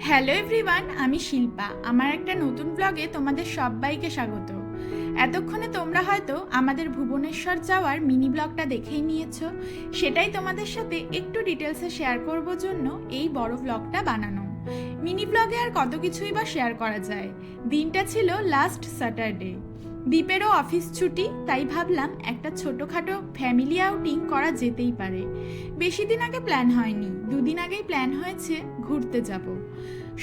Hello everyone আমি শিল্পা। আমার একটা নতুন ব্লগে তোমাদের সবাইকে স্বাগত। এতক্ষণে তোমরা হয়তো আমাদের ভুবনেশ্বর যাওয়ার মিনি ব্লগটা দেখেই নিয়েছ। সেটাই তোমাদের সাথে একটু ডিটেলসে শেয়ার করব জন্য এই বড় ব্লগটা বানানো। মিনি ব্লগে আর কত কিছুই বা শেয়ার করা যায়। দিনটা ছিল লাস্ট স্যাটারডে দ্বীপেরও অফিস ছুটি, তাই ভাবলাম একটা ছোটোখাটো ফ্যামিলি আউটিং করা যেতেই পারে। বেশি দিন আগে প্ল্যান হয়নি, দুদিন আগেই প্ল্যান হয়েছে ঘুরতে যাব।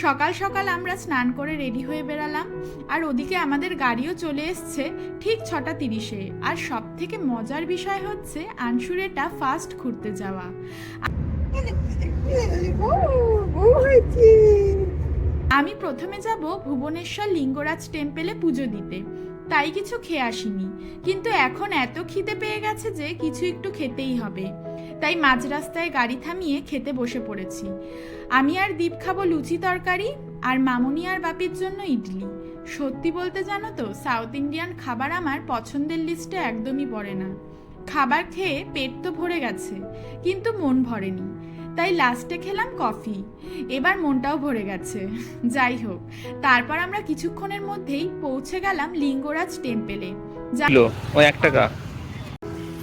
সকাল সকাল আমরা স্নান করে রেডি হয়ে বেরালাম আর ওদিকে আমাদের গাড়িও চলে এসছে ঠিক ছটা তিরিশে। আর সব থেকে মজার বিষয় হচ্ছে আনসুরেটা ফার্স্ট ঘুরতে যাওয়া। আমি প্রথমে যাব ভুবনেশ্বর লিঙ্গরাজ টেম্পেলে পুজো দিতে। তাই কিছু খেয়ে আসিনি। কিন্তু এখন এত খিদে পেয়ে গেছে যে কিছু একটু খেতেই হবে। তাই মাঝ রাস্তায় গাড়ি থামিয়ে খেতে বসে পড়েছি। আমি আর দীপ খাব লুচি তরকারি আর মামুনি আর বাপির জন্য ইডলি। সত্যি বলতে জানো তো, সাউথ ইন্ডিয়ান খাবার আমার পছন্দের লিস্টে একদমই পড়ে না। খাবার খেয়ে পেট তো ভরে গেছে, কিন্তু মন ভরেনি। তাই লাস্টে খেলাম কফি। এবার মনটাও ভরে গেছে। যাই হোক তারপর আমরা কিছুক্ষণের মধ্যেই পৌঁছে গেলাম লিঙ্গরাজ টেম্পেলে। কিলো এক টাকা।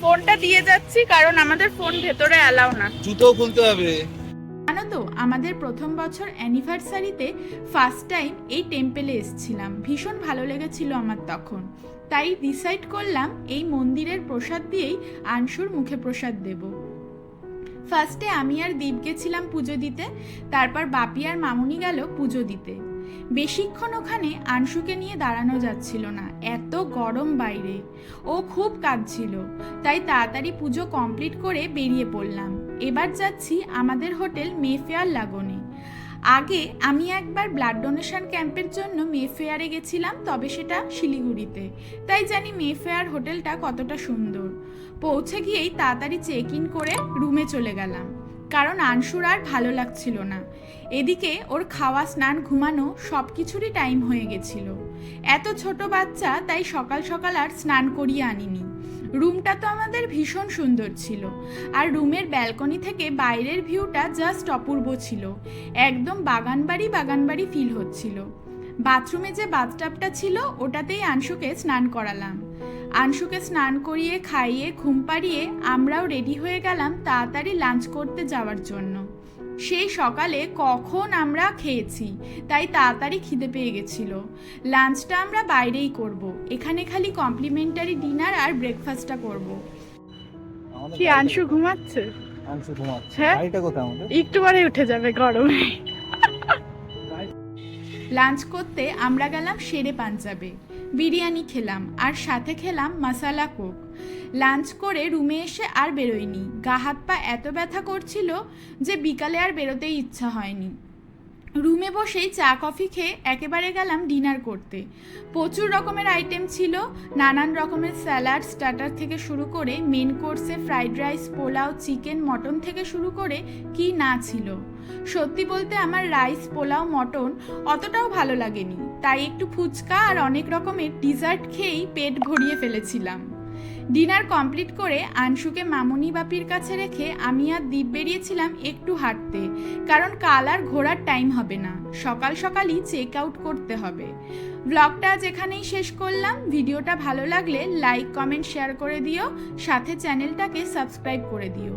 ফোনটা দিয়ে যাচ্ছি কারণ আমাদের ফোন ভেতরে অ্যালাউ না। জুতো খুলতে হবে। জানো তো আমাদের প্রথম বছর অ্যানিভার্সারিতে ফার্স্ট টাইম এই টেম্পেলে এসেছিলাম। ভীষণ ভালো লেগেছিল আমার তখন। তাই ডিসাইড করলাম এই মন্দিরের প্রসাদ দিয়েই আংশুর মুখে প্রসাদ দেব। ফার্স্টে আমি আর দীপ গেছিলাম পুজো দিতে, তারপর বাপি আর মামুনি গেল পুজো দিতে। বেশিক্ষণ ওখানে আংশুকে নিয়ে দাঁড়ানো যাচ্ছিল না, এত গরম বাইরে। ও খুব কাঁদছিল, তাই তাড়াতাড়ি পুজো কমপ্লিট করে বেরিয়ে পড়লাম। এবার যাচ্ছি আমাদের হোটেল মেফেয়ার লাগনে। আগে আমি একবার ব্লাড ডোনেশন ক্যাম্পের জন্য মেফেয়ারে গেছিলাম, তবে সেটা শিলিগুড়িতে। তাই জানি মেফেয়ার হোটেলটা কতটা সুন্দর। পৌঁছে গিয়েই তাড়াতাড়ি চেক ইন করে রুমে চলে গেলাম, কারণ আনসুর আর ভালো লাগছিল না। এদিকে ওর খাওয়া, স্নান, ঘুমানো সব কিছুরই টাইম হয়ে গেছিল। এত ছোট বাচ্চা, তাই সকাল সকাল আর স্নান করিয়ে আনিনি। রুমটা তো আমাদের ভীষণ সুন্দর ছিল। আর রুমের ব্যালকনি থেকে বাইরের ভিউটা জাস্ট অপূর্ব ছিল। একদম বাগানবাড়ি বাগানবাড়ি ফিল হচ্ছিল। বাথরুমে যে বাথটাবটা ছিল, ওটাতেই আংশুকে স্নান করালাম। আংশুকে স্নান করিয়ে, খাইয়ে, ঘুম পাড়িয়ে আমরাও রেডি হয়ে গেলাম তাড়াতাড়ি লাঞ্চ করতে যাওয়ার জন্য। সেই সকালে কখন আমরা খেয়েছি তাই তাড়াতাড়ি খিদে পেয়ে গেছিল। লাঞ্চটা আমরা বাইরেই করব এখানে খালি কমপ্লিমেন্টারি ডিনার আর ব্রেকফাস্টটা করব। কি আংশু ঘুমাচ্ছে? আংশু ঘুমাচ্ছে। হ্যাঁ? গাড়িটা কোথায় আমাদের? একটু পরে উঠে যাবে গরমে। লাঞ্চ করতে আমরা গেলাম শেরে পাঞ্জাবে। বিরিয়ানি খেলাম, আর সাথে খেলাম মশালা কোক। লাঞ্চ করে রুমে এসে আর বেরোয়নি গা হাত পা এত ব্যথা করছিল যে বিকালে আর বেরোতেই ইচ্ছা হয়নি। রুমে বসেই চা, কফি খেয়ে একেবারে গেলাম ডিনার করতে। প্রচুর রকমের আইটেম ছিল, নানান রকমের স্যালাড স্টার্টার থেকে শুরু করে মেন কোর্সে fried rice pulao chicken mutton থেকে শুরু করে কি না ছিল। সত্যি বলতে আমার রাইস পোলাও মটন অতটাও ভালো লাগেনি। তাই একটু ফুচকা আর অনেক রকমের ডিজার্ট খেয়েই পেট ভরিয়ে ফেলেছিলাম। ডিনার কমপ্লিট করে আনশুকে মামনি বাপির কাছে রেখে আমি আর দ্বীপ বেরিয়েছিলাম একটু হাঁটতে, কারণ কাল আর ঘোরার টাইম হবে না। সকাল সকালই চেক আউট করতে হবে। ব্লগটা আজ এখানেই শেষ করলাম। ভিডিওটা ভালো লাগলে লাইক, কমেন্ট, শেয়ার করে দিও। সাথে চ্যানেলটাকে সাবস্ক্রাইব করে দিও।